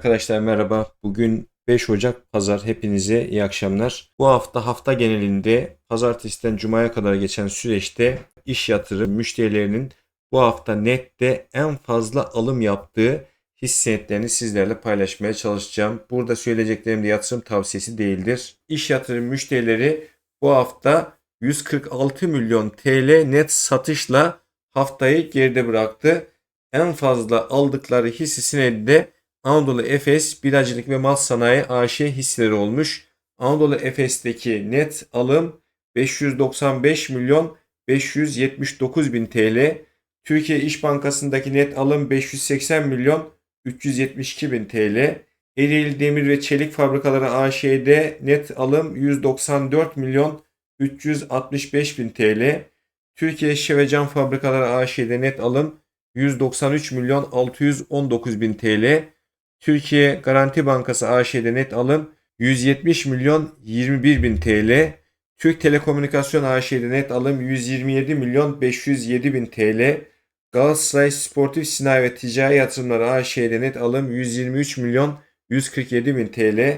Arkadaşlar merhaba. Bugün 5 Ocak Pazar. Hepinize iyi akşamlar. Bu hafta hafta genelinde pazartesiden cumaya kadar geçen süreçte iş yatırım müşterilerinin bu hafta nette en fazla alım yaptığı hisse senetlerini sizlerle paylaşmaya çalışacağım. Burada söyleyeceklerim de yatırım tavsiyesi değildir. İş yatırım müşterileri bu hafta 146 milyon TL net satışla haftayı geride bıraktı. En fazla aldıkları hisse senedi de Anadolu Efes Biracılık ve Mal Sanayi AŞ hisseleri olmuş. Anadolu Efes'teki net alım 595 milyon 579 bin TL. Türkiye İş Bankası'ndaki net alım 580 milyon 372 bin TL. Ereğli Demir ve Çelik Fabrikaları AŞ'de net alım 194 milyon 365 bin TL. Türkiye Şişe ve Cam Fabrikaları AŞ'de net alım 193 milyon 619 bin TL. Türkiye Garanti Bankası AŞ'de net alım 170 milyon 21 bin TL. Türk Telekomünikasyon AŞ'de net alım 127 milyon 507 bin TL. Galatasaray Sportif Sinayi ve Ticari Yatırımları AŞ'de net alım 123 milyon 147 bin TL.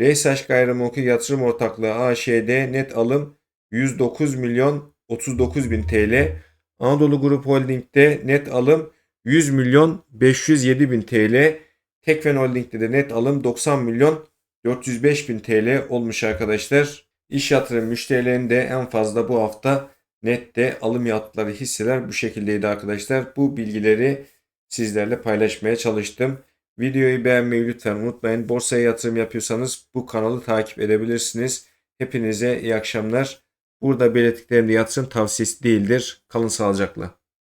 Reysaş Gayrimenkul Yatırım Ortaklığı AŞ'de net alım 109 milyon 39 bin TL. Anadolu Grup Holding'de net alım 100 milyon 507 bin TL. Tekfen Holding'de de net alım 90 milyon 405 bin TL olmuş arkadaşlar. İş yatırım müşterilerinde en fazla bu hafta nette alım yaptıkları hisseler bu şekildeydi arkadaşlar. Bu bilgileri sizlerle paylaşmaya çalıştım. Videoyu beğenmeyi lütfen unutmayın. Borsaya yatırım yapıyorsanız bu kanalı takip edebilirsiniz. Hepinize iyi akşamlar. Burada belirttiklerim de yatırım tavsiyesi değildir. Kalın sağlıcakla.